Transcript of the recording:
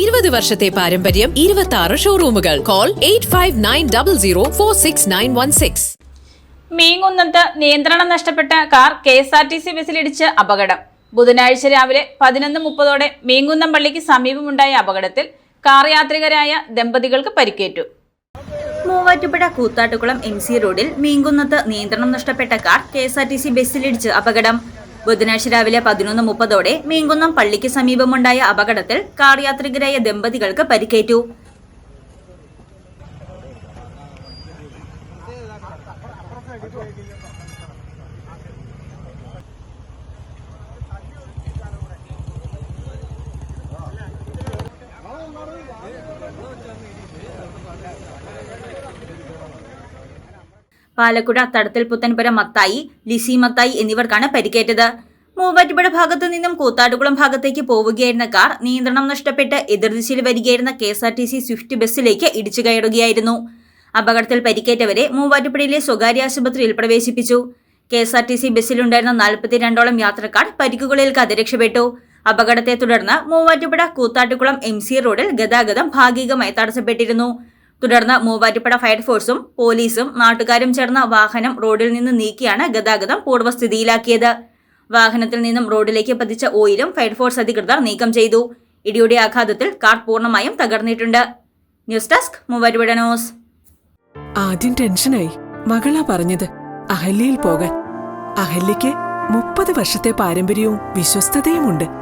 ഇരുപത് വർഷത്തെ പാരമ്പര്യം ഇരുപത്തി ആറ് ഷോറൂമുകൾ call eight five nine double zero four six nine one six മീങ്കുന്നത്ത് നിയന്ത്രണം നഷ്ടപ്പെട്ട car K S R T C ബസ്സിലിടിച്ച് അപകടം. ബുധനാഴ്ച രാവിലെ പതിനൊന്ന് മുപ്പതോടെ മീങ്കുന്നം പള്ളിക്ക് സമീപമുണ്ടായ അപകടത്തിൽ കാർ യാത്രികരായ ദമ്പതികൾക്ക് പരിക്കേറ്റു. മൂവാറ്റുപുഴ കൂത്താട്ടുകുളം എം സി റോഡിൽ മീങ്കുന്നത്ത് നിയന്ത്രണം നഷ്ടപ്പെട്ട car K S R T C ബസ്സിലിടിച്ച് അപകടം. ബുധനാഴ്ച രാവിലെ പതിനൊന്ന് മുപ്പതോടെ മീങ്കുന്നം പള്ളിക്ക് സമീപമുണ്ടായ അപകടത്തിൽ കാർ യാത്രികരായ ദമ്പതികൾക്ക് പരിക്കേറ്റു. പാലക്കുട തടത്തിൽ പുത്തൻപുരം മത്തായി ലിസി മത്തായി എന്നിവർക്കാണ് പരിക്കേറ്റത്. മൂവാറ്റുപുഴ ഭാഗത്തു നിന്നും കൂത്താട്ടുകുളം ഭാഗത്തേക്ക് പോവുകയായിരുന്ന കാർ നിയന്ത്രണം നഷ്ടപ്പെട്ട് എതിർദിശയിൽ വരികയായിരുന്ന K S R T C Swift ബസ്സിലേക്ക് ഇടിച്ചു കയറുകയായിരുന്നു. അപകടത്തിൽ പരിക്കേറ്റവരെ മൂവാറ്റുപുഴയിലെ സ്വകാര്യ ആശുപത്രിയിൽ പ്രവേശിപ്പിച്ചു. K S R T C ബസ്സിലുണ്ടായിരുന്ന നാൽപ്പത്തിരണ്ടോളം യാത്രക്കാർ പരിക്കുകളേൽക്കാതെ രക്ഷപ്പെട്ടു അപകടത്തെ തുടർന്ന് മൂവാറ്റുപുഴ കൂത്താട്ടുകുളം എം സി റോഡിൽ ഗതാഗതം ഭാഗികമായി തടസ്സപ്പെട്ടിരുന്നു. തുടർന്ന് മൂവാറ്റുപുഴ ഫയർഫോഴ്സും പോലീസും നാട്ടുകാരും ചേർന്ന വാഹനം റോഡിൽ നിന്ന് നീക്കിയാണ് ഗതാഗതം പൂർവസ്ഥിതിയിലാക്കിയത് വാഹനത്തിൽ നിന്നും റോഡിലേക്ക് പതിച്ച ഓയിലും ഫയർഫോഴ്സ് അധികൃതർ നീക്കം ചെയ്തു. ഇടിയുടെ ആഘാതത്തിൽ കാർ പൂർണമായും തകർന്നിട്ടുണ്ട്. News desk Muvattupuzha news. ആദ്യം ടെൻഷനായി. മകളാ പറഞ്ഞത് അഹല്യയിൽ പോകാൻ. അഹല്യയ്ക്ക് മുപ്പത് വർഷത്തെ പാരമ്പര്യവും വിശ്വസ്തതയുമുണ്ട്.